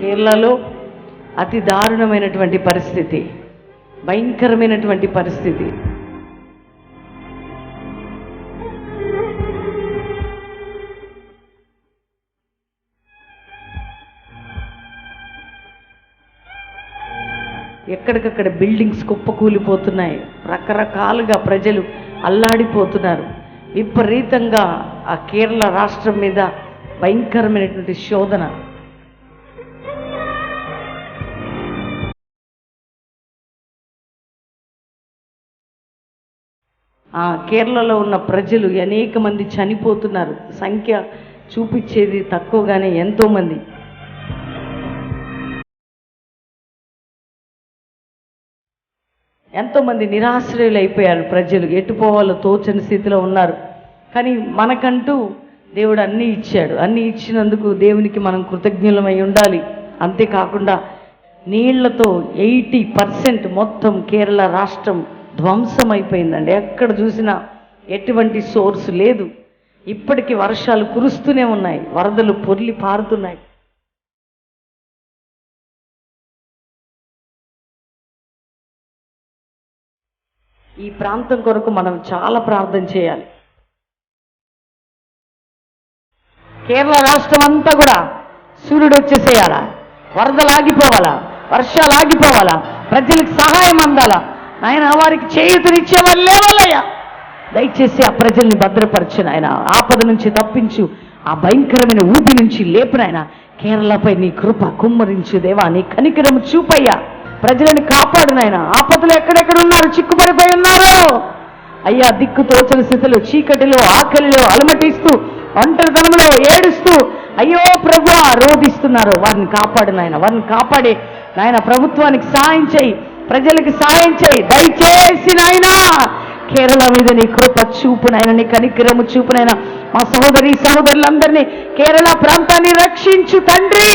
కేరళలో అతి దారుణమైనటువంటి పరిస్థితి. భయంకరమైనటువంటి పరిస్థితి. ఎక్కడికక్కడ బిల్డింగ్స్ కుప్పకూలిపోతున్నాయి. రకరకాలుగా ప్రజలు అల్లాడిపోతున్నారు. విపరీతంగా ఆ కేరళ రాష్ట్రం మీద భయంకరమైనటువంటి శోధన. ఆ కేరళలో ఉన్న ప్రజలు అనేక మంది చనిపోతున్నారు. సంఖ్య చూపించేది తక్కువగానే ఎంతోమంది ఎంతోమంది నిరాశ్రయులు అయిపోయారు ప్రజలు. ఎట్టుపోవాలో తోచని స్థితిలో ఉన్నారు. కానీ మనకంటూ దేవుడు అన్నీ ఇచ్చాడు. అన్నీ ఇచ్చినందుకు దేవునికి మనం కృతజ్ఞులమై ఉండాలి. అంతేకాకుండా నీళ్ళతో ఎయిటీ పర్సెంట్ మొత్తం కేరళ రాష్ట్రం ధ్వంసం అయిపోయిందండి ఎక్కడ చూసినా ఎటువంటి సోర్స్ లేదు. ఇప్పటికీ వర్షాలు కురుస్తూనే ఉన్నాయి. వరదలు పొర్లి పారుతున్నాయి. ఈ ప్రాంతం కొరకు మనం చాలా ప్రార్థన చేయాలి. కేరళ రాష్ట్రం అంతా కూడా సూర్యుడు వచ్చేసేయాలా? వరదలు ఆగిపోవాలా వర్షాలు ఆగిపోవాలా? ప్రజలకు సహాయం అందాలా? ఆయన వారికి చేయూతనిచ్చే వాళ్ళు లేవాలయ్యా. దయచేసి ఆ ప్రజల్ని భద్రపరచను నాయన. ఆపద నుంచి తప్పించు. ఆ భయంకరమైన ఊపి నుంచి లేపునాయన కేరళపై నీ కృప కుమ్మరించు దేవా. నీ కనికరం చూపయ్యా. ప్రజలని కాపాడు నాయన. ఆపదలు ఎక్కడెక్కడ ఉన్నారు? చిక్కుపడిపోయి ఉన్నారు? అయ్యా దిక్కు తోచని స్థితిలో చీకటిలో ఆకలిలో అలమటిస్తూ ఒంటరితనంలో ఏడుస్తూ అయ్యో ప్రభు రోధిస్తున్నారు వారిని కాపాడు నాయన. వారిని కాపాడే నాయన ప్రభుత్వానికి సాయం చేయి. ప్రజలకు సాయం చేయి. దయచేసి నాయనా కేరళ మీద నీ కృప చూపునైనా నీ కనికరము చూపునైనా మా సహోదరి సహోదరులందరినీ కేరళ ప్రాంతాన్ని రక్షించు తండ్రి.